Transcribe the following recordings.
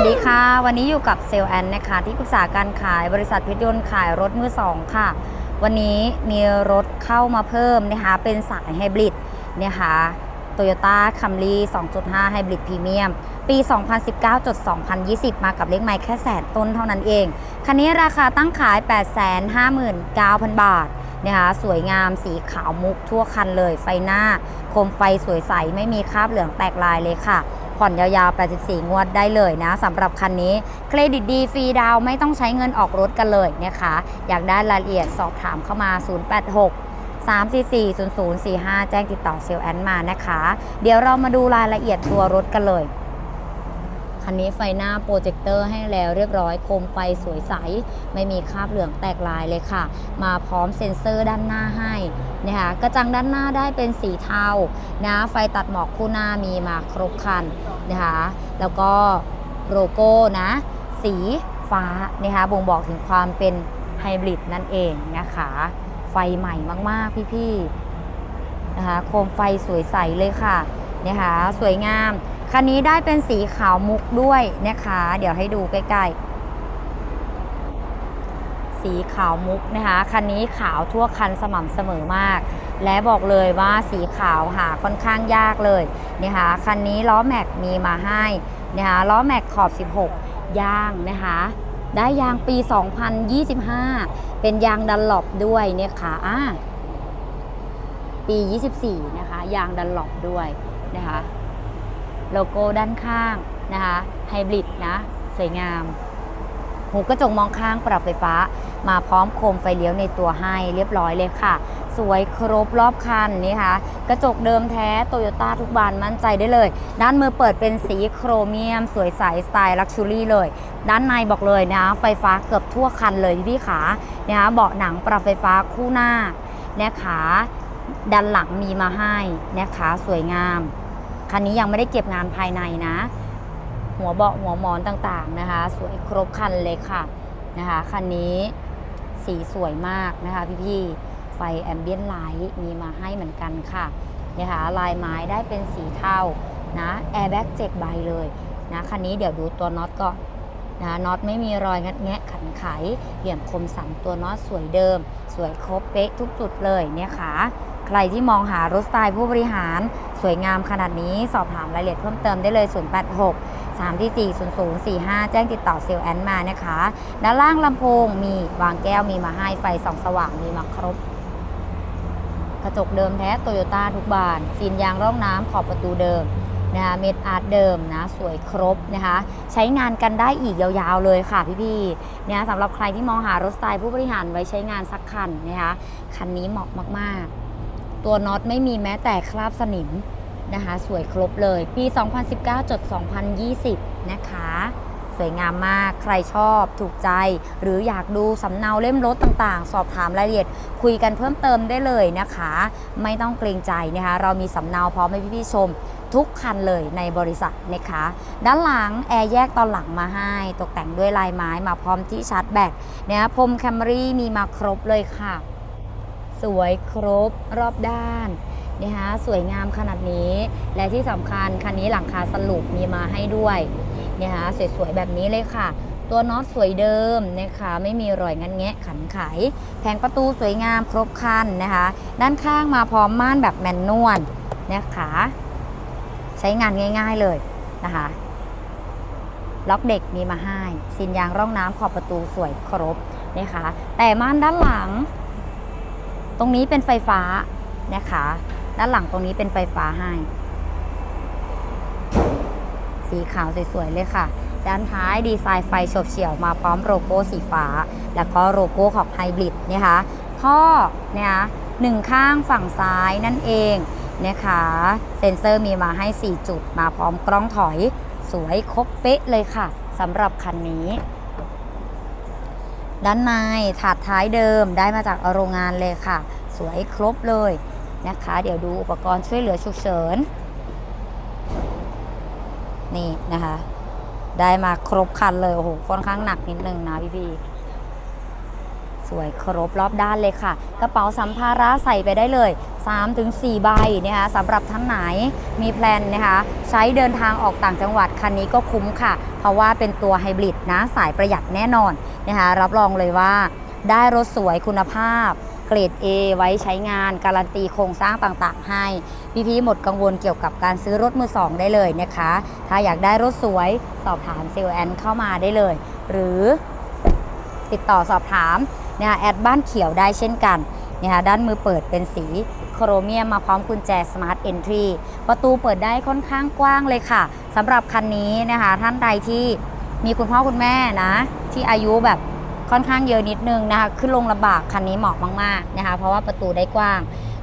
วัสดีค่ะ วันนี้อยู่กับเซลแอนนะคะ ที่ปรึกษาการขายบริษัทพชรยนต์ขายรถมือสองค่ะ วันนี้มีรถเข้ามาเพิ่มนะคะ เป็นสายไฮบริดนะคะโตโยต้าคัมรี่2.5ไฮบริดพรีเมียมปี 2019จด2020 มากับเลขไมล์แค่แสนต้นเท่านั้นเอง คันนี้ราคาตั้งขาย 859,000 บาทนะคะสวยงามสีขาวมุกทั่วคันเลย ไฟหน้า โคมไฟสวยใสไม่มีคราบเหลืองแตกลายเลยค่ะ ผ่อนยาวๆ 84 งวดได้เลยนะสำหรับคันนี้เครดิตดีฟรีดาวไม่ต้องใช้เงินออกรถกันเลยนะคะ อยากได้รายละเอียดสอบถามเข้ามา 086 344 0045 แจ้งติดต่อเซลแอนมานะคะ เดี๋ยวเรามาดูรายละเอียดตัวรถกันเลย คันนี้ไฟหน้าโปรเจคเตอร์ให้แล้วเรียบร้อยโคมไฟสวยใส ไม่มีคราบเหลืองแตกลายเลยค่ะ มาพร้อมเซ็นเซอร์ด้านหน้าให้นะคะกระจังด้านหน้าได้เป็นสีเทานะไฟตัดหมอกคู่หน้ามีมาครบคันนะคะแล้วก็โลโก้นะสีฟ้านะคะบ่งบอกถึงความเป็นไฮบริดนั่นเองนะคะไฟใหม่มาก ๆ พี่ๆนะคะโคมไฟสวยใสเลยค่ะนะคะสวยงาม คันนี้ได้เป็นสีขาวมุกด้วยนะคะ เดี๋ยวให้ดูใกล้ๆ สีขาวมุกนะคะ คันนี้ขาวทั่วคันสม่ำเสมอมาก และบอกเลยว่าสีขาวหาค่อนข้างยากเลยนะคะคันนี้ล้อแม็กมีมาให้นะคะล้อแม็กขอบ 16 ยางนะคะได้ยางปี 2025 เป็นยางดันหลบด้วยเนี่ยค่ะอ่าปี 24 นะคะ ยางดันหลบด้วยนะคะ โลโก้ด้านข้างนะคะไฮบริดนะ สวยงาม หูกระจกมองข้างปรับไฟฟ้า มาพร้อมโคมไฟเลี้ยวในตัวให้เรียบร้อยเลยค่ะ สวยครบรอบคันนี่ค่ะ กระจกเดิมแท้โตโยต้าทุกบานมั่นใจได้เลย ด้านมือเปิดเป็นสีโครเมียม สวยใสสไตล์ลักชูรี่เลย ด้านในบอกเลยนะ ไฟฟ้าเกือบทั่วคันเลยพี่ขานะคะเบาะหนังปรับไฟฟ้าคู่หน้านะคะด้านหลังมีมาให้นะคะสวยงาม คันนี้ยังไม่ได้เก็บงานภายในนะ หัวเบาะหัวหมอนต่างๆนะคะ สวยครบคันเลยค่ะนะคะคันนี้สีสวยมากนะคะพี่ๆไฟแอมเบียนไลท์มีมาให้เหมือนกันค่ะนะคะลายไม้ได้เป็นสีเทานะแอร์แบ็กเจ็ดใบเลยนะคันนี้เดี๋ยวดูตัวน็อตก่อน นะน็อตไม่มีรอยงัดแงะขันไข เหลี่ยมคมสันตัวน็อตสวยเดิม สวยครบเป๊ะทุกจุดเลยเนี่ยค่ะ ใครที่มองหารถสไตล์ผู้บริหาร สวยงามขนาดนี้สอบถามรายละเอียดเพิ่มเติมได้เลย 086 3ที่4 0 0 4 5 แจ้งติดต่อเซลล์แอนมานะคะ ด้านล่างลำโพงมีวางแก้วมีมาให้ไฟส่องสว่างมีมาครบ กระจกเดิมแท้โตโยต้าทุกบานซีนยางร่องน้ำขอบประตูเดิม นะคะเม็ดอาร์ตเดิมนะสวยครบนะคะใช้งานกันได้อีกยาวๆเลยค่ะพี่ๆเนี่ยสำหรับใครที่มองหารถสไตล์ผู้บริหารไว้ใช้งานสักคันนะคะคันนี้เหมาะมากๆ ตัวน็อตไม่มีแม้แต่คราบสนิมนะคะสวยครบเลยปี 2019จด2020 นะคะสวยงามมาก ใครชอบ ถูกใจ หรืออยากดูสำเนาเล่มรถต่างๆ สอบถามรายละเอียด คุยกันเพิ่มเติมได้เลยนะคะ ไม่ต้องเกรงใจนะคะ เรามีสำเนาพร้อมให้พี่ๆชม ทุกคันเลยในบริษัทนะคะ ด้านหลังแอร์แยกตอนหลังมาให้ ตกแต่งด้วยลายไม้มาพร้อมที่ชาร์จแบตเนี่ยพรมแคมรี่มีมาครบเลยค่ะ สวยครบรอบด้านนะคะสวยงามขนาดนี้ และที่สำคัญคันนี้หลังคาสรุปมีมาให้ด้วยนะคะสวยๆแบบนี้เลยค่ะ ตัวน็อตสวยเดิมนะคะไม่มีรอยงันแงะขันไข แผงประตูสวยงามครบคันนะคะ ด้านข้างมาพร้อมม่านแบบแมนนวลนะคะ ใช้งานง่าย ๆเลยนะคะล็อกเด็กมีมาให้ซินยางร่องน้ำขอบประตูสวยครบนะคะ แต่ม่านด้านหลัง ตรงนี้เป็นไฟฟ้านะคะ ด้านหลังตรงนี้เป็นไฟฟ้าให้ สีขาวสวยๆเลยค่ะ ด้านท้ายดีไซน์ไฟฉบเฉี่ยวมาพร้อมโลโก้สีฟ้า แล้วก็โลโก้ของไฮบริดนะคะท่อเนะคะหนึ่งข้างฝั่งซ้ายนั่นเอง นะคะ เซ็นเซอร์มีมาให้ 4 จุดมาพร้อมกล้องถอยสวยครบเป๊ะเลยค่ะสำหรับคันนี้ ด้านในถาดท้ายเดิมได้มาจากโรงงานเลยค่ะ สวยครบเลยนะคะ เดี๋ยวดูอุปกรณ์ช่วยเหลือฉุกเฉิน นี่นะคะ ได้มาครบคันเลย โอ้โหค่อนข้างหนักนิดนึงนะพี่พี่ สวยครบรอบด้านเลยค่ะ กระเป๋าสัมภาระใส่ไปได้เลย 3-4 ใบนะคะสำหรับท่านไหนมีแพลนนะคะ ใช้เดินทางออกต่างจังหวัดคันนี้ก็คุ้มค่ะ เพราะว่าเป็นตัวไฮบริดนะสายประหยัดแน่นอนนะคะ รับรองเลยว่า ได้รถสวยคุณภาพเกรด A ไว้ใช้งานการันตีโครงสร้างต่างๆ ให้ พี่ๆหมดกังวลเกี่ยวกับการซื้อรถมือสองได้เลยนะคะ ถ้าอยากได้รถสวยสอบถามเซลล์แอนเข้ามาได้เลย หรือติดต่อสอบถาม นะคะแอดบ้านเขียวได้เช่นกันนะคะด้านมือเปิดเป็นสีโครเมียมมาพร้อมกุญแจ Smart Entry ประตูเปิดได้ค่อนข้างกว้างเลยค่ะสำหรับคันนี้นะคะท่านใดที่มีคุณพ่อคุณแม่นะที่อายุแบบค่อนข้างเยอะนิดนึงนะคะขึ้นลงลำบากคันนี้เหมาะมากๆนะคะเพราะว่าประตูได้กว้าง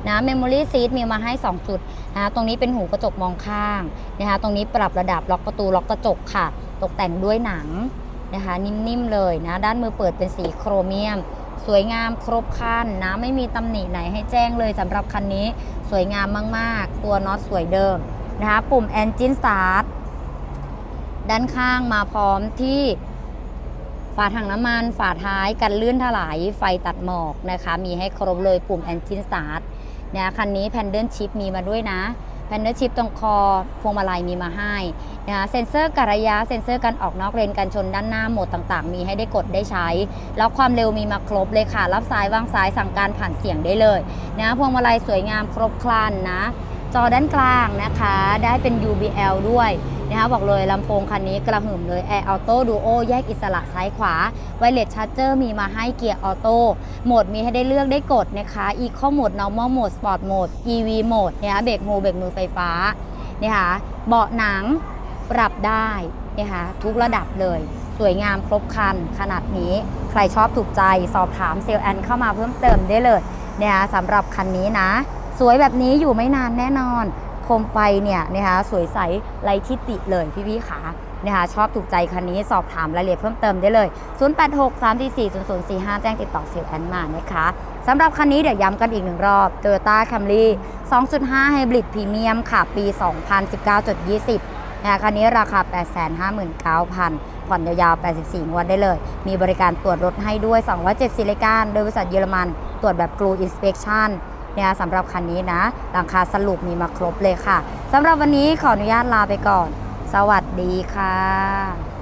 นะเมมโมรี่ซีทมีมาให้ 2 จุดนะคะตรงนี้เป็นหูกระจกมองข้างนะคะตรงนี้ปรับระดับล็อกประตูล็อกกระจกค่ะ ตกแต่งด้วยหนังนะคะนิ่มๆเลยนะด้านมือเปิดเป็นสีโครเมียม สวยงามครบคันนะไม่มีตำหนิไหนให้แจ้งเลยสำหรับคันนี้สวยงามมากๆ ตัวน็อตสวยเดิมนะคะปุ่ม Engine Start ด้านข้างมาพร้อมที่ฝาถังน้ำมัน ฝาท้ายกันลื่นถลายไฟตัดหมอกนะคะ มีให้ครบเลยปุ่ม Engine Start เนี่ยคันนี้ Paddle Shift มีมาด้วยนะ แพนเนอร์ชิพตรงคอ พวงมาลัยมีมาให้นะคะเซ็นเซอร์การระยะ เซ็นเซอร์การออกนอกเลนการชนด้านหน้าโหมดต่างๆ มีให้ได้กดได้ใช้แล้วความเร็วมีมาครบเลยค่ะ รับซ้ายวางซ้ายสั่งการผ่านเสียงได้เลยนะพวงมาลัยสวยงามครบครันนะ จอด้านกลางนะคะ ได้เป็น UBL ด้วย นะคะบอกเลยลำโพงคันนี้กระหึ่มเลย Air Auto Duo แยกอิสระซ้ายขวาไวเลสชาร์เจอร์มีมาให้เกียร์ออโต้โหมดมีให้ได้เลือกได้กดนะคะ Eco Mode Normal Mode Sport Mode EV Mode นะคะเบรกมือเบรกมือไฟฟ้านะคะเบาะหนังปรับได้นะคะทุกระดับเลยสวยงามครบคันขนาดนี้ใครชอบถูกใจสอบถามเซลล์แอนเข้ามาเพิ่มเติมได้เลยนะคะสำหรับคันนี้นะ สวยแบบนี้อยู่ไม่นานแน่นอน โคมไฟเนี่ยนะคะสวยใสไรทิติเลยพี่พี่ขานะคะชอบถูกใจคันนี้สอบถามรายละเอียดเพิ่มเติมได้เลย 086 344 0045 แจ้งติดต่อเซลล์แอนมานะคะสำหรับคันนี้เดี๋ยวย้ำกันอีกหนึ่งรอบ Toyota Camry 2.5 Hybrid Premium ค่ะ ปี 2019.20นะคะคันนี้ราคา 859,000 ผ่อนยาวๆ 84 งวดได้เลย มีบริการตรวจรถให้ด้วย 270รายการ โดยบริษัทเยอรมัน ตรวจแบบ Blue Inspection เนี่ยสำหรับคันนี้นะราคาสรุปมีมาครบเลยค่ะสำหรับวันนี้ขออนุญาตลาไปก่อน สวัสดีค่ะ